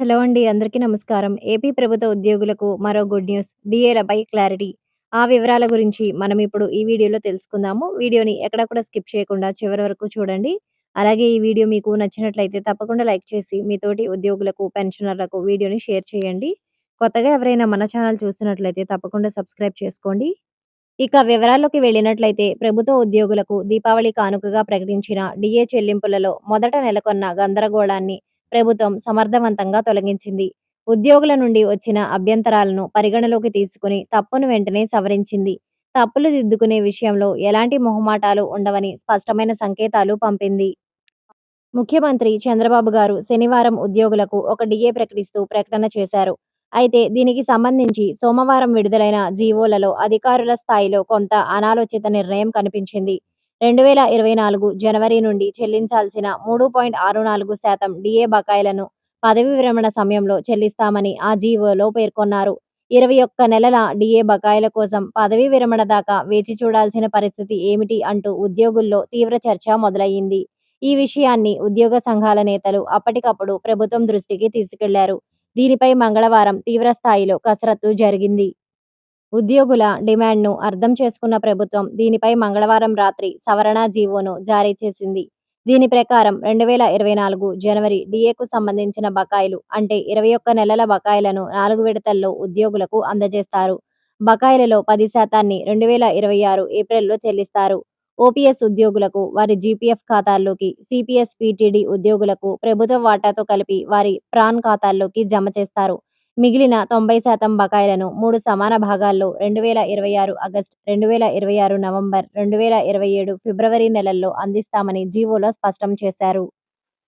Hello అండి. అందరికీ నమస్కారం. ఏపీ ప్రభుత్వ ఉద్యోగులకు మరో గుడ్ న్యూస్. డీఏలపై క్లారిటీ. ఆ వివరాల గురించి మనం ఇప్పుడు ఈ వీడియోలో తెలుసుకుందాము. వీడియోని ఎక్కడ కూడా స్కిప్ చేయకుండా చివరి వరకు చూడండి. అలాగే ఈ వీడియో మీకు నచ్చినట్లయితే తప్పకుండా లైక్ చేసి మీ తోటి ఉద్యోగులకు, పెన్షనర్లకు వీడియోని షేర్ చేయండి. కొత్తగా ఎవరైనా మన ఛానల్ చూస్తున్నట్లయితే తప్పకుండా సబ్స్క్రైబ్ చేసుకోండి. ఇక వివరాల్లోకి వెళ్ళినట్లయితే ప్రభుత్వ ఉద్యోగులకు దీపావళి కానుకగా ప్రకటించిన డీఏ చెల్లింపులలో మొదట నెలకొన్న గందరగోళాన్ని ప్రభుత్వం సమర్థవంతంగా తొలగించింది. ఉద్యోగుల నుండి వచ్చిన అభ్యంతరాలను పరిగణలోకి తీసుకుని తప్పును వెంటనే సవరించింది. తప్పులు దిద్దుకునే విషయంలో ఎలాంటి మొహమాటాలు ఉండవని స్పష్టమైన సంకేతాలు పంపింది. ముఖ్యమంత్రి చంద్రబాబు గారు శనివారం ఉద్యోగులకు ఒక డిఏ ప్రకటిస్తూ ప్రకటన చేశారు. అయితే దీనికి సంబంధించి సోమవారం విడుదలైన జీవోలలో అధికారుల స్థాయిలో కొంత అనాలోచిత నిర్ణయం కనిపించింది. రెండు వేల ఇరవై నాలుగు జనవరి నుండి చెల్లించాల్సిన మూడు పాయింట్ ఆరు నాలుగు శాతం డిఏ బకాయిలను పదవీ విరమణ సమయంలో చెల్లిస్తామని ఆ జీవోలో పేర్కొన్నారు. ఇరవై ఒక్క నెలల డిఏ బకాయిల కోసం పదవీ విరమణ దాకా వేచి చూడాల్సిన పరిస్థితి ఏమిటి అంటూ ఉద్యోగుల్లో తీవ్ర చర్చ మొదలయ్యింది. ఈ విషయాన్ని ఉద్యోగ సంఘాల నేతలు అప్పటికప్పుడు ప్రభుత్వం దృష్టికి తీసుకెళ్ళారు. దీనిపై మంగళవారం తీవ్రస్థాయిలో కసరత్తు జరిగింది. ఉద్యోగుల డిమాండ్ను అర్థం చేసుకున్న ప్రభుత్వం దీనిపై మంగళవారం రాత్రి సవరణ జీవోను జారీ చేసింది. దీని ప్రకారం రెండు వేల ఇరవై నాలుగు జనవరి డిఏకు సంబంధించిన బకాయిలు అంటే ఇరవై ఒక్క నెలల బకాయిలను నాలుగు విడతల్లో ఉద్యోగులకు అందజేస్తారు. బకాయిలలో పది శాతాన్ని రెండు వేల ఇరవై ఆరు ఏప్రిల్లో చెల్లిస్తారు. ఓపీఎస్ ఉద్యోగులకు వారి జీపీఎఫ్ ఖాతాల్లోకి, సిపిఎస్ పీటీడీ ఉద్యోగులకు ప్రభుత్వ వాటాతో కలిపి వారి ప్రాన్ ఖాతాల్లోకి జమ చేస్తారు. మిగిలిన తొంభై శాతం బకాయిలను మూడు సమాన భాగాల్లో రెండు వేల ఇరవై ఆరు ఆగస్టు, రెండు వేల ఇరవై ఆరు నవంబర్, రెండు వేల ఇరవై ఏడు ఫిబ్రవరి నెలల్లో అందిస్తామని జీవోలో స్పష్టం చేశారు.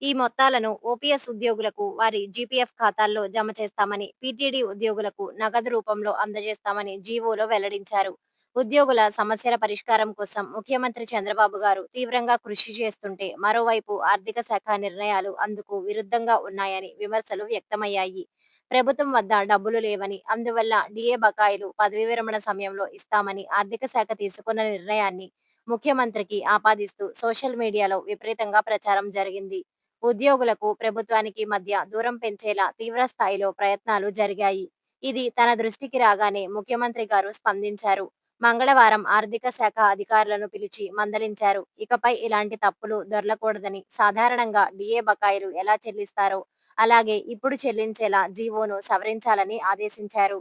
ఈ మొత్తాలను ఓపీఎస్ ఉద్యోగులకు వారి జీపీఎఫ్ ఖాతాల్లో జమ చేస్తామని, పీటీడీ ఉద్యోగులకు నగదు రూపంలో అందజేస్తామని జీవోలో వెల్లడించారు. ఉద్యోగుల సమస్యల పరిష్కారం కోసం ముఖ్యమంత్రి చంద్రబాబు గారు తీవ్రంగా కృషి చేస్తుంటే మరోవైపు ఆర్థిక శాఖ నిర్ణయాలు అందుకు విరుద్ధంగా ఉన్నాయని విమర్శలు వ్యక్తమయ్యాయి. ప్రభుత్వం వద్ద డబ్బులు లేవని, అందువల్ల డిఏ బకాయిలు పదవీ విరమణ సమయంలో ఇస్తామని ఆర్థిక శాఖ తీసుకున్న నిర్ణయాన్ని ముఖ్యమంత్రికి ఆపాదిస్తూ సోషల్ మీడియాలో విపరీతంగా ప్రచారం జరిగింది. ఉద్యోగులకు, ప్రభుత్వానికి మధ్య దూరం పెంచేలా తీవ్ర స్థాయిలో ప్రయత్నాలు జరిగాయి. ఇది తన దృష్టికి రాగానే ముఖ్యమంత్రి గారు స్పందించారు. మంగళవారం ఆర్థిక శాఖ అధికారులను పిలిచి మందలించారు. ఇకపై ఇలాంటి తప్పులు దొరలకూడదని సాధారణంగా డిఏ బకాయిలు ఎలా చెల్లిస్తారో అలాగే ఇప్పుడు చెల్లించేలా జీవోను సవరించాలని ఆదేశించారు.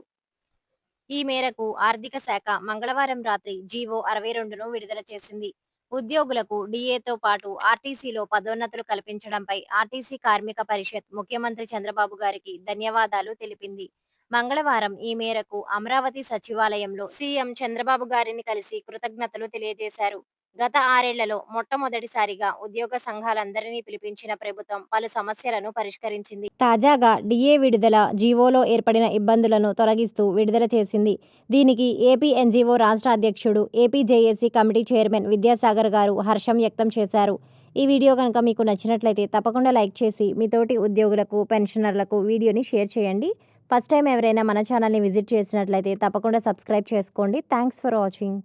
ఈ మేరకు ఆర్థిక శాఖ మంగళవారం రాత్రి జీవో అరవై రెండును విడుదల చేసింది. ఉద్యోగులకు డిఏతో పాటు ఆర్టీసీలో పదోన్నతులు కల్పించడంపై ఆర్టీసీ కార్మిక పరిషత్ ముఖ్యమంత్రి చంద్రబాబు గారికి ధన్యవాదాలు తెలిపింది. మంగళవారం ఈ మేరకు అమరావతి సచివాలయంలో సీఎం చంద్రబాబు గారిని కలిసి కృతజ్ఞతలు తెలియజేశారు. గత ఆరేళ్ళలో మొట్టమొదటిసారిగా ఉద్యోగ సంఘాలందరినీ పిలిపించిన ప్రభుత్వం పలు సమస్యలను పరిష్కరించింది. తాజాగా డీఏ విడుదల జీవోలో ఏర్పడిన ఇబ్బందులను తొలగిస్తూ విడుదల చేసింది. దీనికి ఏపీ ఎన్జీఓ రాష్ట్ర అధ్యక్షుడు, ఏపీజేఏసీ కమిటీ చైర్మన్ విద్యాసాగర్ గారు హర్షం వ్యక్తం చేశారు. ఈ వీడియో కనుక మీకు నచ్చినట్లయితే తప్పకుండా లైక్ చేసి మీ తోటి ఉద్యోగులకు, పెన్షనర్లకు వీడియోని షేర్ చేయండి. ఫస్ట్ టైం ఎవరైనా మన ఛానల్ని విజిట్ చేసినట్లయితే తప్పకుండా సబ్స్క్రైబ్ చేసుకోండి. Thanks for watching.